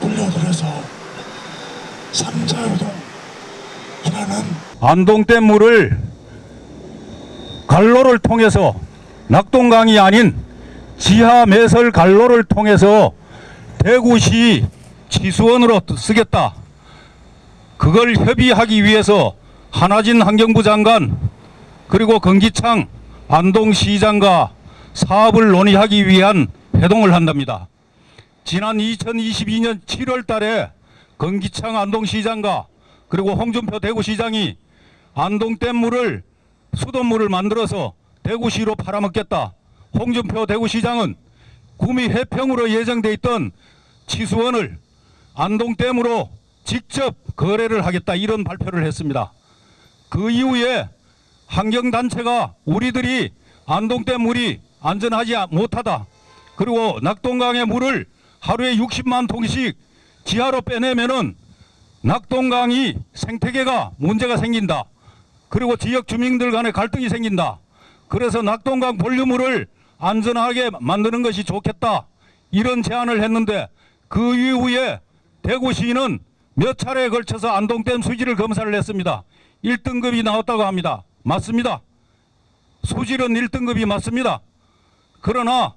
물려들어서 삼자유동이라는 안동댐 물을 갈로를 통해서 낙동강이 아닌 지하 매설 갈로를 통해서 대구시 치수원으로 쓰겠다. 그걸 협의하기 위해서 한하진 환경부 장관 그리고 건기창 안동시장과 사업을 논의하기 위한 회동을 한답니다. 지난 2022년 7월 달에 건기창 안동시장과 그리고 홍준표 대구시장이 안동댐 물을 수돗물을 만들어서 대구시로 팔아먹겠다. 홍준표 대구시장은 구미 해평으로 예정돼 있던 치수원을 안동댐으로 직접 거래를 하겠다 이런 발표를 했습니다. 그 이후에 환경단체가 우리들이 안동댐 물이 안전하지 못하다. 그리고 낙동강의 물을 하루에 60만 통씩 지하로 빼내면은 낙동강이 생태계가 문제가 생긴다. 그리고 지역 주민들 간에 갈등이 생긴다. 그래서 낙동강 본류물을 안전하게 만드는 것이 좋겠다. 이런 제안을 했는데 그 이후에 대구시는 몇 차례에 걸쳐서 안동댐 수질을 검사를 했습니다. 1등급이 나왔다고 합니다. 맞습니다. 수질은 1등급이 맞습니다. 그러나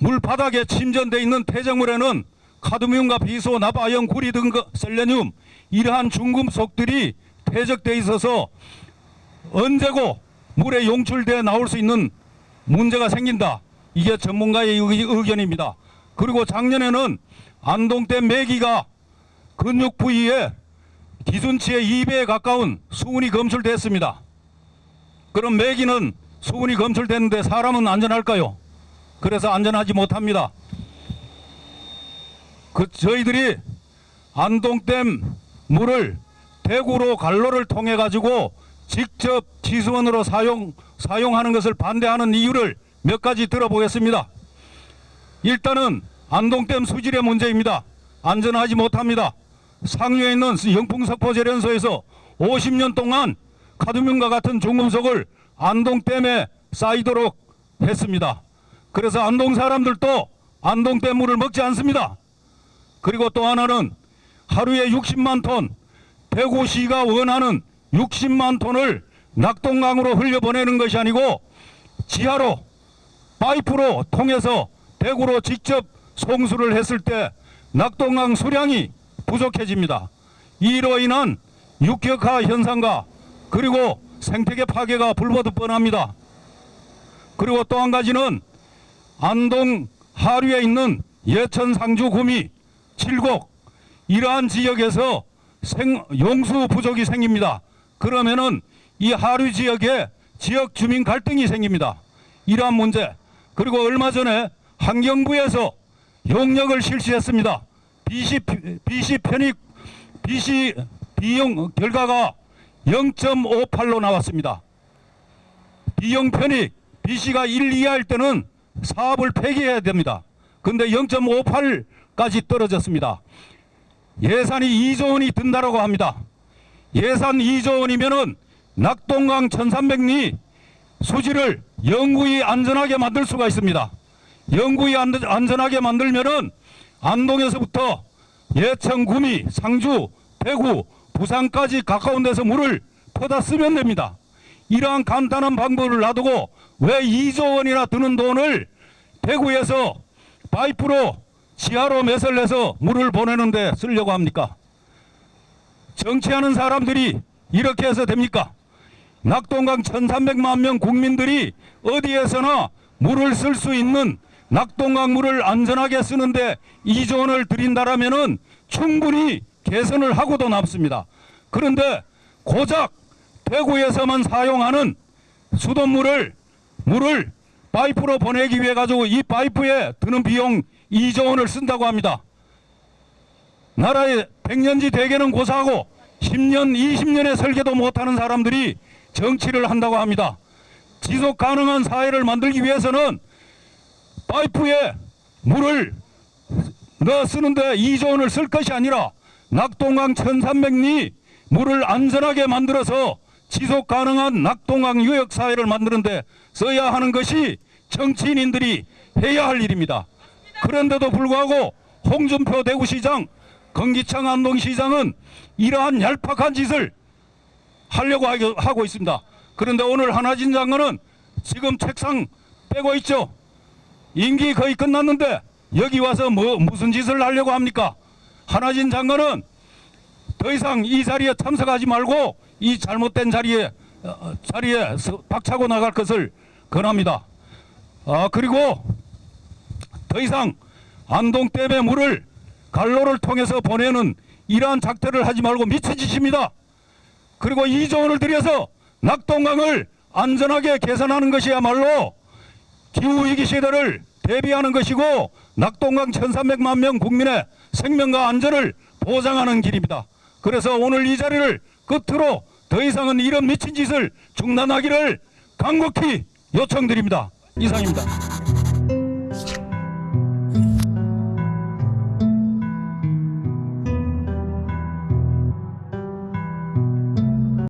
물 바닥에 침전돼 있는 폐정물에는 카드뮴과 비소, 나바연, 구리 등그 셀레늄 이러한 중금속들이 퇴적돼 있어서 언제고 물에 용출돼 나올 수 있는 문제가 생긴다. 이게 전문가의 의- 의견입니다. 그리고 작년에는 안동댐 매기가 근육 부위에 기준치의 2배에 가까운 수은이 검출됐습니다. 그럼 매기는 수은이 검출됐는데 사람은 안전할까요? 그래서 안전하지 못합니다. 그 저희들이 안동댐 물을 대구로 갈로를 통해 가지고 직접 지수원으로 사용 사용하는 것을 반대하는 이유를 몇 가지 들어보겠습니다. 일단은 안동댐 수질의 문제입니다. 안전하지 못합니다. 상류에 있는 영풍석포 재련소에서 50년 동안 카드뮴과 같은 중금속을 안동댐에 쌓이도록 했습니다. 그래서 안동 사람들도 안동댐 물을 먹지 않습니다. 그리고 또 하나는 하루에 60만 톤, 대구시가 원하는 60만 톤을 낙동강으로 흘려보내는 것이 아니고 지하로 파이프로 통해서 대구로 직접 송수를 했을 때 낙동강 수량이 부족해집니다. 이로 인한 육격화 현상과 그리고 생태계 파괴가 불보듯 뻔합니다. 그리고 또 한 가지는 안동 하류에 있는 예천 상주 구미 칠곡 이러한 지역에서 생, 용수 부족이 생깁니다. 그러면은 이 하류 지역에 지역 주민 갈등이 생깁니다. 이러한 문제 그리고 얼마 전에 환경부에서 용역을 실시했습니다. BC, BC 편입 BC 비용 결과가 0.58로 나왔습니다. 비용 편익 BC가 1 이하일 때는 사업을 폐기해야 됩니다. 근데 0.58까지 떨어졌습니다. 예산이 2조 원이 든다라고 합니다. 예산 2조 원이면은 낙동강 1300리 수지를 영구히 안전하게 만들 수가 있습니다. 영구히 안- 안전하게 만들면은 안동에서부터 예천, 구미, 상주, 대구, 부산까지 가까운 데서 물을 퍼다 쓰면 됩니다. 이러한 간단한 방법을 놔두고 왜 2조 원이나 드는 돈을 대구에서 파이프로 지하로 매설해서 물을 보내는데 쓰려고 합니까? 정치하는 사람들이 이렇게 해서 됩니까? 낙동강 1300만 명 국민들이 어디에서나 물을 쓸 수 있는 낙동강 물을 안전하게 쓰는데 2조 원을 드린다라면 은 충분히 개선을 하고도 남습니다. 그런데 고작 대구에서만 사용하는 수돗물을 물을 파이프로 보내기 위해 가지고 이 파이프에 드는 비용 2조 원을 쓴다고 합니다. 나라의 백년지 대계는 고사하고 10년, 20년의 설계도 못하는 사람들이 정치를 한다고 합니다. 지속 가능한 사회를 만들기 위해서는 파이프에 물을 넣어 쓰는데 2조 원을 쓸 것이 아니라 낙동강 1300리 물을 안전하게 만들어서 지속 가능한 낙동강 유역 사회를 만드는데 써야 하는 것이 정치인들이 해야 할 일입니다. 그런데도 불구하고 홍준표 대구시장, 건기창 안동시장은 이러한 얄팍한 짓을 하려고 하고 있습니다. 그런데 오늘 한하진 장관은 지금 책상 빼고 있죠. 임기 거의 끝났는데 여기 와서 뭐 무슨 짓을 하려고 합니까? 한하진 장관은 더 이상 이 자리에 참석하지 말고 이 잘못된 자리에 어, 자리에 서- 박차고 나갈 것을 권합니다. 아 그리고 더 이상 안동댐의 물을 갈로를 통해서 보내는 이러한 작태를 하지 말고 미친 짓입니다. 그리고 2조 원을 들여서 낙동강을 안전하게 개선하는 것이야말로 기후위기 시대를 대비하는 것이고 낙동강 1300만 명 국민의 생명과 안전을 보장하는 길입니다. 그래서 오늘 이 자리를 끝으로 더 이상은 이런 미친 짓을 중단하기를 간곡히 요청드립니다. 이상입니다.